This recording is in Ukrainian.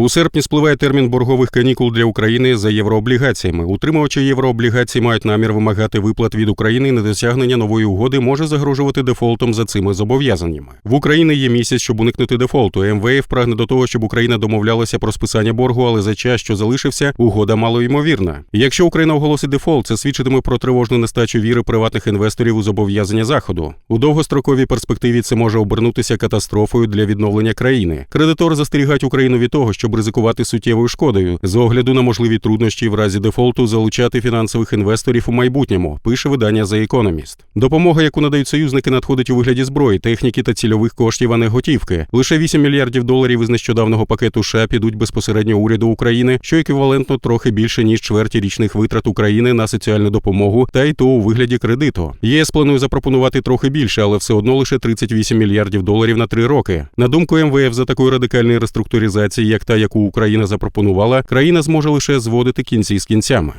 У серпні спливає термін боргових канікул для України за єврооблігаціями. Утримувачі єврооблігацій мають намір вимагати виплат від України. Недосягнення нової угоди може загрожувати дефолтом за цими зобов'язаннями. В Україні є місяць, щоб уникнути дефолту. МВФ прагне до того, щоб Україна домовлялася про списання боргу, але за час, що залишився, угода малоймовірна. Якщо Україна оголосить дефолт, це свідчитиме про тривожну нестачу віри приватних інвесторів у зобов'язання заходу. У довгостроковій перспективі це може обернутися катастрофою для відновлення країни. Кредитор застерігають Україну від того, щоб ризикувати суттєвою шкодою з огляду на можливі труднощі в разі дефолту залучати фінансових інвесторів у майбутньому. Пише видання The Economist. Допомога, яку надають союзники, надходить у вигляді зброї, техніки та цільових коштів, а не готівки. Лише 8 мільярдів доларів із нещодавнього пакету США підуть безпосередньо уряду України, що еквівалентно трохи більше ніж чверті річних витрат України на соціальну допомогу, та й то у вигляді кредиту. ЄС планує запропонувати трохи більше, але все одно лише 38 мільярдів доларів на три роки. На думку МВФ, за такої радикальної реструктуризації, як та, яку Україна запропонувала, країна зможе лише зводити кінці з кінцями.